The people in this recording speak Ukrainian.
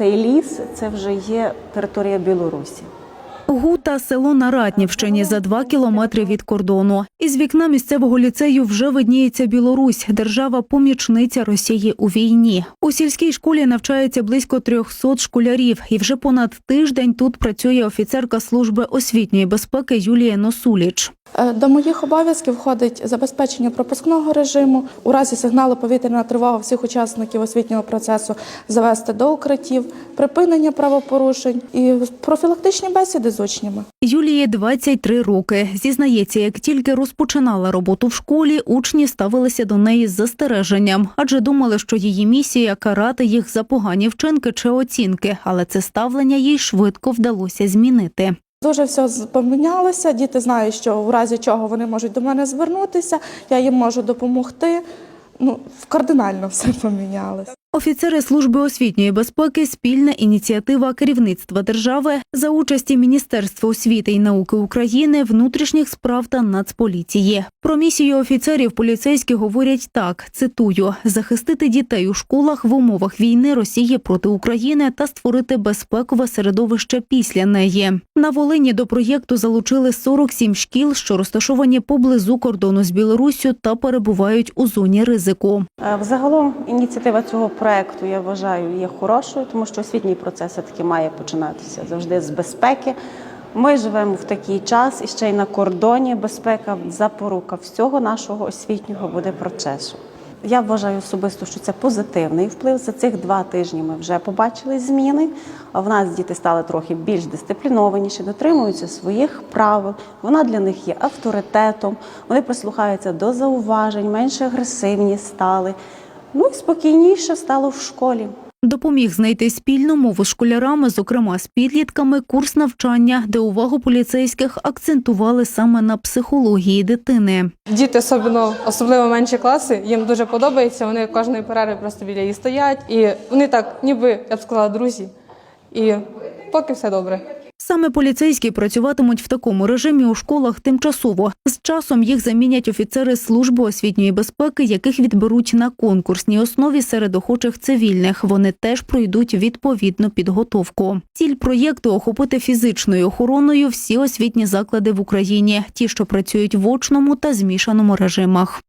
цей ліс це вже є територія Білорусі. Гута село на Ратнівщині за два кілометри від кордону. Із вікна місцевого ліцею вже видніється Білорусь, держава-помічниця Росії у війні. У сільській школі навчається близько 300 школярів, і вже понад тиждень тут працює офіцерка служби освітньої безпеки Юлія Носуліч. Е, До моїх обов'язків входить забезпечення пропускного режиму, у разі сигналу повітряна тривога всіх учасників освітнього процесу завести до укриттів, припинення правопорушень і профілактичні бесіди з учнями. Юлії 23 роки. Зізнається, як тільки розпочинала роботу в школі, учні ставилися до неї з застереженням, адже думали, що її місія карати їх за погані вчинки чи оцінки, але це ставлення їй швидко вдалося змінити. Дуже все помінялося. Діти знають, що в разі чого вони можуть до мене звернутися, я їм можу допомогти. Ну, кардинально все помінялося. Офіцери служби освітньої безпеки спільна ініціатива керівництва держави за участі Міністерства освіти і науки України, внутрішніх справ та Нацполіції. Про місію офіцерів поліцейські говорять так: цитую: захистити дітей у школах в умовах війни Росії проти України та створити безпекове середовище після неї. На Волині до проєкту залучили 47 шкіл, що розташовані поблизу кордону з Білоруссю та перебувають у зоні ризику. Е, Взагалом ініціатива цього проекту я вважаю є хорошою, тому що освітній процес таки має починатися завжди з безпеки. Ми живемо в такий час і ще й на кордоні безпека запорука всього нашого освітнього буде процесу. Я вважаю особисто, що це позитивний вплив. За цих два тижні ми вже побачили зміни. В нас діти стали трохи більш дисциплінованіші, дотримуються своїх правил. Вона для них є авторитетом. Вони прислухаються до зауважень, менш агресивні стали. Ну і спокійніше стало в школі. Допоміг знайти спільну мову з школярами, зокрема з підлітками, курс навчання, де увагу поліцейських акцентували саме на психології дитини. Діти, особливо, особливо менші класи, їм дуже подобається. Вони кожної перерви просто біля її стоять, і вони так, ніби я б сказала, друзі. І поки все добре. Саме поліцейські працюватимуть в такому режимі у школах тимчасово. З часом їх замінять офіцери служби освітньої безпеки, яких відберуть на конкурсній основі серед охочих цивільних. Вони теж пройдуть відповідну підготовку. Ціль проєкту охопити фізичною охороною всі освітні заклади в Україні, ті, що працюють в очному та змішаному режимах.